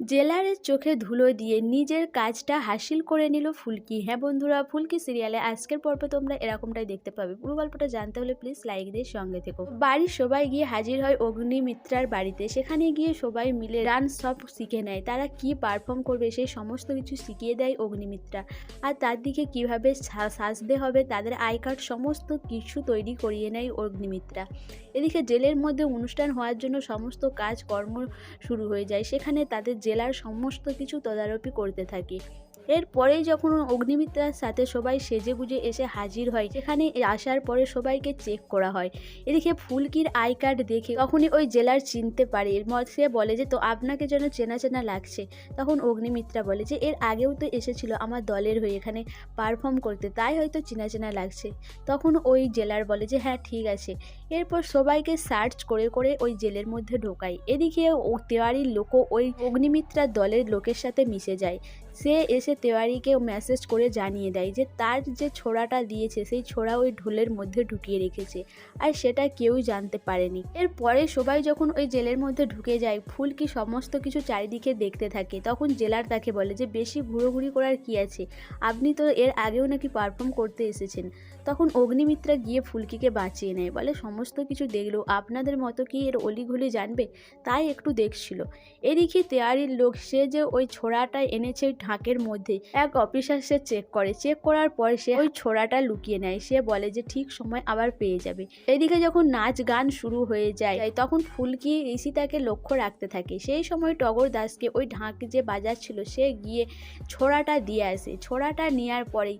জেলারের চোখে ধুলো দিয়ে নিজের কাজটা হাসিল করে নিল ফুলকি। হ্যাঁ বন্ধুরা, ফুলকি সিরিয়ালে আজকের পর্বে তোমরা এরকমটাই দেখতে পাবে। পুরো গল্পটা জানতে হলে প্লিজ লাইক দিয়ে সঙ্গে থেকো। বাড়ির সবাই গিয়ে হাজির হয় অগ্নিমিত্রার বাড়িতে। সেখানে গিয়ে সবাই মিলে রান সব শিখে নেয়। তারা কি পারফর্ম করবে সেই সমস্ত কিছু শিখিয়ে দেয় অগ্নিমিত্রা। আর তার দিকে কীভাবে সাজতে হবে তাদের আই কার্ড সমস্ত কিছু তৈরি করিয়ে নেয় অগ্নিমিত্রা। এদিকে জেলের মধ্যে অনুষ্ঠান হওয়ার জন্য সমস্ত কাজ কর্ম শুরু হয়ে যায়। সেখানে তাদের জেলার সমস্ত কিছু তদারকি করতে থাকে। এরপরেই যখন অগ্নিমিত্রার সাথে সবাই সেজে গুজে এসে হাজির হয়, সেখানে আসার পরে সবাইকে চেক করা হয়। এদিকে ফুলকির আই কার্ড দেখে তখনই ওই জেলার চিনতে পারে। এর সে বলে যে, তো আপনাকে যেন চেনা চেনা লাগছে। তখন অগ্নিমিত্রা বলে যে, এর আগেও তো এসেছিল আমার দলের হয়ে এখানে পারফর্ম করতে, তাই হয়তো চেনা চেনা লাগছে। তখন ওই জেলার বলে যে হ্যাঁ ঠিক আছে। এরপর সবাইকে সার্চ করে করে ওই জেলের মধ্যে ঢোকায়। এদিকে তেওয়ারির লোকও ওই অগ্নিমিত্রার দলের লোকের সাথে মিশে যায়। সে এসে তেওয়ারিকে মেসেজ করে জানিয়ে দেয় যে তার যে ছোড়াটা দিয়েছে, সেই ছোড়া ওই ঢোলের মধ্যে ঢুকিয়ে রেখেছে আর সেটা কেউই জানতে পারেনি। এরপরে সবাই যখন ওই জেলের মধ্যে ঢুকে যায় ফুলকি সমস্ত কিছু চারিদিকে দেখতে থাকে, তখন জেলার তাকে বলে যে, বেশি ঘুরোঘুরি করার কি আছে? আপনি তো এর আগেও নাকি পারফর্ম করতে এসেছেন। তখন অগ্নিমিত্রা গিয়ে ফুলকিকে বাঁচিয়ে নেয়, বলে, সমস্ত কিছু দেখল, আপনাদের মতো কি এর অলিগুলি জানবে? তাই একটু দেখছিল। এদিকে তেয়ারির লোক, সে যে ওই ছোড়াটা এনেছে ঢাকের মধ্যে। এক অফিসার সে চেক করে। চেক করার পর সে ওই ছোড়াটা লুকিয়ে নেয়। সে বলে যে, ঠিক সময় আবার পেয়ে যাবে। এদিকে যখন নাচ গান শুরু হয়ে যায়, তখন ফুলকি ঋষিতাকে লক্ষ্য রাখতে থাকে। সেই সময় টগর দাসকে ওই ঢাক যে বাজাচ্ছিল সে গিয়ে ছোড়াটা দিয়ে আসে। ছোড়াটা নেওয়ার পরেই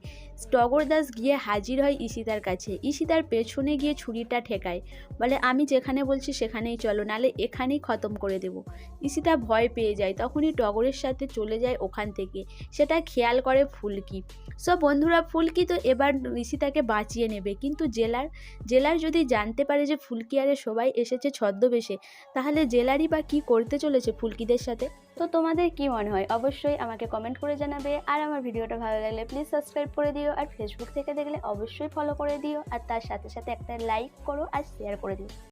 টগর দাস গিয়ে হাজির হয় ঈশিতার কাছে। ঈশিতার পেছনে গিয়ে ছুরিটা ঠেকায়। বলে, আমি যেখানে বলছি সেখানেই চলো, নালে এখানেই খতম করে দেবো। ঈশিতা ভয় পেয়ে যায়। তখনই টগরের সাথে চলে যায় ওখান থেকে। সেটা খেয়াল করে ফুলকি। সব বন্ধুরা, ফুলকি তো এবার ঈশিতাকে বাঁচিয়ে নেবে, কিন্তু জেলার জেলার যদি জানতে পারে যে ফুলকি আরে সবাই এসেছে ছদ্মবেশে, তাহলে জেলারই বা কি করতে চলেছে ফুলকিদের সাথে? তো তোমাদের কি মনে হয়? অবশ্যই আমাকে কমেন্ট করে জানাবে, আর আমার ভিডিওটা ভালো লাগলে প্লিজ সাবস্ক্রাইব করে দিও, আর ফেসবুক থেকে দেখলে অবশ্যই ফলো করে দিও, আর তার সাথে সাথে একটা লাইক করো আর শেয়ার করে দিও।